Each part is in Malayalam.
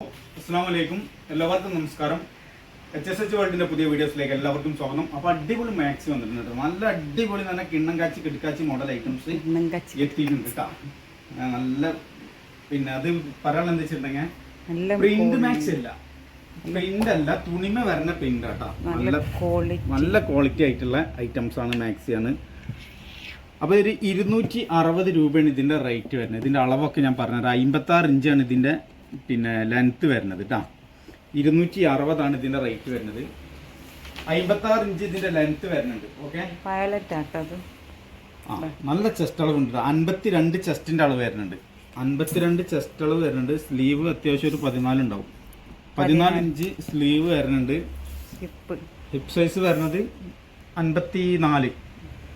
അസ്സാം വലൈക്കും എല്ലാവർക്കും നമസ്കാരം. എച്ച് എസ് എച്ച് വേൾഡിന്റെ പുതിയ വീഡിയോസിലേക്ക് എല്ലാവർക്കും സ്വാഗതം. അപ്പൊ അടിപൊളി മാക്സി വന്നിട്ടുണ്ട് നല്ല അടിപൊളി തന്നെ കിണ്ണം കാച്ചി കിടക്കാച്ചി മോഡൽ ഐറ്റംസ് എത്തിയിട്ടുണ്ട് കേട്ടോ. നല്ല പിന്നെ അത് പറയാനുള്ള എന്താ വെച്ചിട്ടുണ്ടെങ്കിൽ പ്രിന്റ്. മാക്സ് അല്ല. പ്രിന്റ് അല്ല തുണിമ വരുന്ന പ്രിന്റ് കേട്ടോ. നല്ല നല്ല ക്വാളിറ്റി നല്ല ക്വാളിറ്റി ആയിട്ടുള്ള ഐറ്റംസ് ആണ് മാക്സിയാണ്. അപ്പോൾ ഒരു ഇരുന്നൂറ്റി അറുപത് രൂപയാണ് ഇതിന്റെ റേറ്റ് വരുന്നത്. ഇതിന്റെ അളവൊക്കെ ഞാൻ പറഞ്ഞത് അമ്പത്തി ആറ് ഇഞ്ചാണ് ഇതിന്റെ പിന്നെ ലെങ്ത്ത് വരുന്നത് കേട്ടോ ഇരുന്നൂറ്റി അറുപതാണ് ഇതിന്റെ റേറ്റ് വരുന്നത്. അമ്പത്തി ആറ് ഇഞ്ച് ഇതിന്റെ ലെങ്ത്ത് വരുന്നുണ്ട് ഓക്കെ വയലറ്റ് ആട്ടത് ആ നല്ല ചെസ്റ്റ് അളവ് ഉണ്ട് അൻപത്തി രണ്ട് ചെസ്റ്റിന്റെ അളവ് വരുന്നുണ്ട്. അൻപത്തിരണ്ട് ചെസ്റ്റ് അളവ് വരുന്നുണ്ട്. സ്ലീവ് അത്യാവശ്യം ഒരു പതിനാല് ഉണ്ടാവും. പതിനാല് ഇഞ്ച് സ്ലീവ് വരുന്നുണ്ട്. ഹിപ്പ് ഹിപ്പ് സൈസ് വരുന്നത് അൻപത്തി നാല്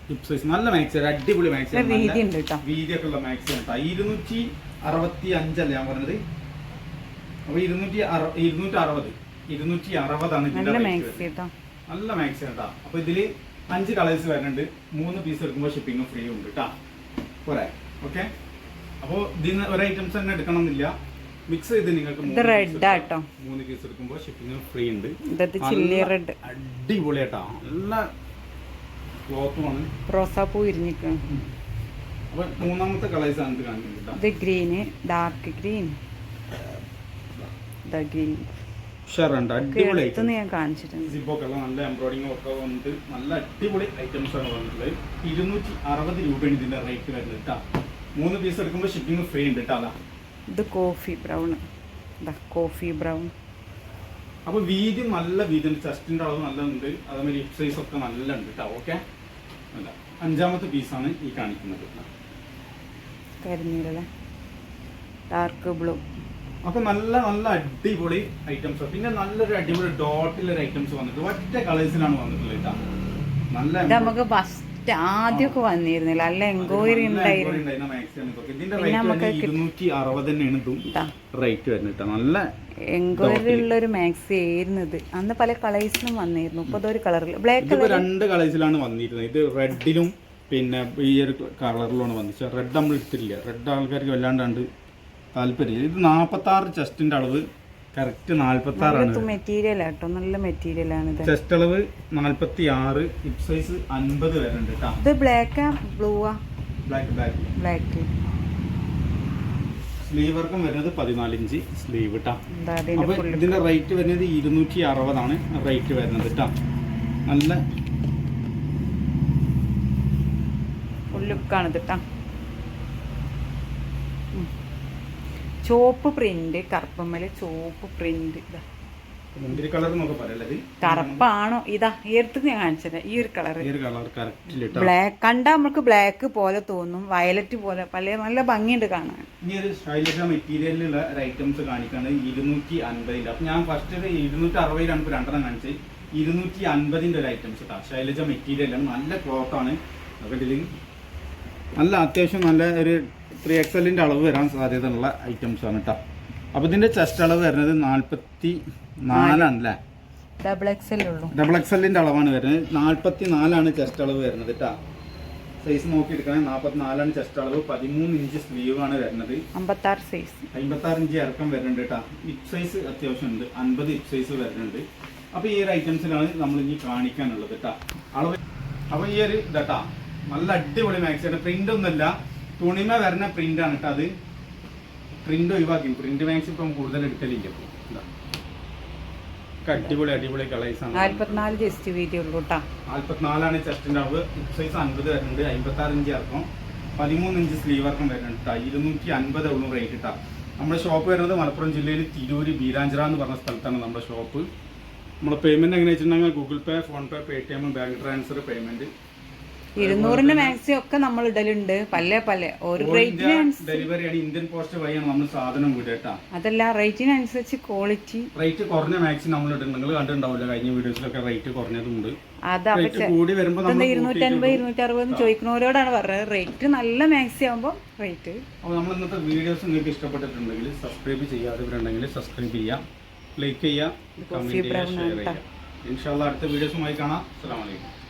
ഹിപ്പ് സൈസ് നല്ല മാക്സ് ഒരു അടിപൊളി മാക്സ് വീതിയൊക്കെ ഉള്ള മാക്സ് ഇരുന്നൂറ്റി അറുപത്തി അഞ്ചല്ലേ ഞാൻ പറഞ്ഞത്? അപ്പൊ ഇരുന്നൂറ്റി അറു- ഇരുന്നൂറ്റി അറുപത് ഇരുന്നൂറ്റി അറുപതാണ് ഇതിന്റെ നല്ല മാക്സി. കേട്ടോ. അപ്പൊ ഇതിൽ അഞ്ച് കളേഴ്സ് വരുന്നുണ്ട്. മൂന്ന് പീസ് എടുക്കുമ്പോൾ ഷിപ്പിംഗ് ഫ്രീ ഉണ്ട് കേട്ടോ. പോരെ. ഓക്കെ അപ്പോൾ ഇതിന് ഒരു ഐറ്റംസ് തന്നെ എടുക്കണമെന്നില്ല. മിക്സ് ചെയ്ത് നിങ്ങൾക്ക് ഇത് മൂന്ന്. ആട്ടോ. പീസ് എടുക്കുമ്പോൾ ഷിപ്പിംഗ് ഫ്രീ ഉണ്ട്. അടിപൊളി ചില്ലി റെഡ് അടിപൊളിയാട്ടാ നല്ല ക്ലോത്തുമാണ് റോസാപ്പൂ ഇരിഞ്ഞിക്കണം അപ്പൊ മൂന്നാമത്തെ കളേഴ്സ് ആണ് ഇത് കാണിക്കുന്നത് ഇത് ഗ്രീന് ഡാർക്ക് ഗ്രീൻ ഇതാ ഗ്രീൻ ഞാൻ കാണിച്ചിട്ടുണ്ട്. നല്ല എംബ്രോയിഡിംഗ് ഒക്കെ വന്നിട്ട് നല്ല അടിപൊളി ഐറ്റംസ് ആണ് വന്നിട്ടുള്ളത്. ഇരുന്നൂറ്റി അറുപത് രൂപയാണ് ഇതിന്റെ റേറ്റ് വരുന്നത് കേട്ടോ മൂന്ന് പീസ് എടുക്കുമ്പോൾ ഷിപ്പിംഗ് ഫ്രീ ഉണ്ട് കേട്ടോ ഇത് കോഫി ബ്രൗൺ കോഫി ബ്രൗൺ അപ്പൊ വീതി നല്ല വീതി ഉണ്ട്. ചെസ്റ്റിന്റെ അളവ് നല്ല ഉണ്ട് അതേമാതിരി ഹിപ്പ് സൈസ് ഒക്കെ നല്ല ഉണ്ട് കേട്ടോ ഓക്കെ അല്ല അഞ്ചാമത്തെ പീസാണ് ഈ കാണിക്കുന്നത് കരിനീരല്ലേ ഡാർക്ക് ബ്ലൂ അപ്പൊ നല്ല നല്ല അടിപൊളി ഐറ്റംസ് പിന്നെ നല്ലൊരു അടിപൊളി ഡോട്ടിലൊരു ഐറ്റംസ് വന്നിട്ട് ഒറ്റ കളേഴ്സിലാണ് വന്നിട്ടുള്ളത് നല്ല നമുക്ക് ഫസ്റ്റ് ആദ്യമൊക്കെ വന്നിരുന്നില്ല. നല്ല എൻക്വയറി ഉണ്ടായിരുന്നു നല്ല എൻക്വയറി ഉള്ള ഒരു മാക്സി ആയിരുന്നു ഇത്. അന്ന് പല കളേഴ്സിലും വന്നിരുന്നു. ഇപ്പൊ ഒരു കളറിൽ ബ്ലാക്ക് രണ്ട് കളേഴ്സിലാണ് വന്നിരുന്നത്. ഇത് റെഡിലും പിന്നെ ഈ ഒരു കളറിലാണ് വന്നിട്ട് റെഡ് നമ്മൾ എടുത്തിട്ടില്ല. റെഡ് ആൾക്കാർക്ക് വല്ലാണ്ടാണ്ട് താല്പര്യം. ഇത് നാൽപ്പത്തി ആറ് ചെസ്റ്റിന്റെ അളവ്. കറക്റ്റ് നാൽപ്പത്തി ആറാണ് മെറ്റീരിയൽ ആട്ടോ നല്ല മെറ്റീരിയൽ ആണ് ചെസ്റ്റ് അളവ് നാൽപ്പത്തി ആറ് ഹിപ് സൈസ് അൻപത് വരുന്നുണ്ട് ഉണ്ട് ഇത് ബ്ലാക്കാ ബ്ലൂവാ ബ്ലാക്ക് ബ്ലാക്ക് ബ്ലാക്ക് സ്ലീവ് വർക്കും വരുന്നത് പതിനാല് ഇഞ്ച് സ്ലീവ് കേട്ടോ അപ്പോൾ റേറ്റ് വരുന്നത് ഇരുന്നൂറ്റി അറുപതാണ് റേറ്റ് വരുന്നത് കേട്ടോ നല്ല ലുക്കാണ് ഇത് കേട്ടോ ചോപ്പ് പ്രിന്റ് കറുപ്പമ്മൽ ചോപ്പ് പ്രിന്റ് മുന്തിരി കളർ കറുപ്പാണോ? ഇതാ ഏർത്ത് ഞാൻ കാണിച്ചത് ഈ ഒരു കളർ ബ്ലാക്ക് കണ്ടാ നമുക്ക് ബ്ലാക്ക് പോലെ തോന്നും വയലറ്റ് പോലെ പല നല്ല ഭംഗിയുണ്ട് കാണാൻ. ഈ ഒരു സ്റ്റൈലിഷ മെറ്റീരിയലിലുള്ള ഒരു ഐറ്റംസ് കാണിക്കാണ് ഇരുന്നൂറ്റി അൻപതിന്റെ. അപ്പം ഞാൻ ഫസ്റ്റ് ഇരുന്നൂറ്റി അറുപതിലാണ് ഇപ്പോൾ രണ്ടെണ്ണം കാണിച്ചത് ഇരുന്നൂറ്റി അൻപതിന്റെ ഒരു ഐറ്റംസ് കേട്ടോ ശൈലജ മെറ്റീരിയലാണ് നല്ല ക്ലോത്താണ് ഇതിൽ നല്ല അത്യാവശ്യം നല്ല ഒരു ത്രീ എക്സലിന്റെ അളവ് വരാൻ സാധ്യതയുള്ള ഐറ്റംസ് ആണ് കേട്ടോ അപ്പോൾ ഇതിന്റെ ചെസ്റ്റ് അളവ് വരുന്നത് നാൽപ്പത്തി നാലാണ് അല്ലേ ഡബിൾ എക്സൽ ഉള്ളൂ. ഡബിൾ എക്സലിന്റെ അളവാണ് വരുന്നത്. നാൽപ്പത്തി നാലാണ് ചെസ്റ്റ് അളവ് വരുന്നത് കേട്ടോ സൈസ് നോക്കി എടുക്കണേ നാൽപ്പത്തി നാലാണ് ചെസ്റ്റ് അളവ്. പതിമൂന്ന് ഇഞ്ച് സ്ലീവ് ആണ് വരുന്നത്. അമ്പത്താറ് സൈസ് അമ്പത്താറ് ഇഞ്ച് ഇറക്കം വരുന്നുണ്ട് കേട്ടോ ഹിപ്പ് സൈസ് അത്യാവശ്യം ഉണ്ട്. അൻപത് ഹിപ്പ് സൈസ് വരുന്നുണ്ട്. അപ്പോൾ ഈ ഒരു ഐറ്റംസിലാണ് നമ്മൾ ഇനി കാണിക്കാനുള്ളത് കേട്ടോ അളവ് അപ്പോൾ ഈ ഒരു ഇതാട്ടാ നല്ല അടിപൊളി മാക്സിയാണ് പ്രിന്റ് ഒന്നുമല്ല. തുണിമ വരുന്ന പ്രിന്റ് ആണ് കേട്ടോ അത്. പ്രിന്റ് ഒഴിവാക്കി. പ്രിന്റ് മാക്സ് ഇപ്പം കൂടുതൽ എടുക്കലില്ല. അടിപൊളി അടിപൊളി കളേഴ്സ് ആണ്. നാല്പത്തിനാല് ജസ്റ്റ് വീതി ഉള്ളൂ കേട്ടോ നാൽപ്പത്തിനാലാണ് ചെസ്റ്റിന്റെ അളവ് സൈസ് അൻപത് വരുന്നുണ്ട്. അമ്പത്തി ആറ് ഇഞ്ച് ഇറക്കം പതിമൂന്ന് ഇഞ്ച് സ്ലീവ് ഇറക്കം വരുന്നുണ്ട് കേട്ടോ ഇരുന്നൂറ്റി അൻപത് ഉള്ളൂ റേറ്റ് ഇട്ടാ നമ്മുടെ ഷോപ്പ് വരുന്നത് മലപ്പുറം ജില്ലയിൽ തിരൂര് ബീരാഞ്ചിറ എന്ന് പറഞ്ഞ സ്ഥലത്താണ് നമ്മുടെ ഷോപ്പ് നമ്മുടെ പേയ്മെന്റ് എങ്ങനെ വെച്ചിട്ടുണ്ടെങ്കിൽ Google Pay PhonePe Paytm bank transfer payment ഇരുന്നൂറിന്റെ maxi ഒക്കെ നമ്മൾ ഇടലുണ്ട്. പല പല ഒരു ഡെലിവറിയാണ് ഇന്ത്യൻ പോസ്റ്റ് വഴിയാണ് നമ്മൾ സാധനം വിടട്ടാ അതല്ല റേറ്റിനനുസരിച്ച് ക്വാളിറ്റി റേറ്റ് കുറഞ്ഞ മാക്സിമം നമ്മൾ ഇടുന്നുണ്ട് നിങ്ങൾ കണ്ടിട്ടുണ്ടാവില്ല കഴിഞ്ഞ വീഡിയോസിലൊക്കെ റേറ്റ് കുറഞ്ഞതുണ്ട്. അത് കൂടി വരുമ്പോൾ നമ്മൾ ഇരുന്നൂറ്റൻപത് ഇരുന്നൂറ്ററുപത് ചോദിക്കുന്നവരോടാണ് പറഞ്ഞത്. റേറ്റ് നല്ല മാക്സി ആകുമ്പോൾ റേറ്റ് അപ്പോൾ നമ്മൾ ഇന്നത്തെ വീഡിയോസ് നിങ്ങൾക്ക് ഇഷ്ടപ്പെട്ടിട്ടുണ്ടെങ്കിൽ സബ്സ്ക്രൈബ് ചെയ്യാത്തവരുണ്ടെങ്കിൽ സബ്സ്ക്രൈബ് ചെയ്യാം ലൈക്ക് ചെയ്യുക. കമന്റ് ഷെയർ ചെയ്യുക. ഇൻഷാല്ല അടുത്ത വീഡിയോസുമായി കാണാം. അസ്സാം വലൈക്കും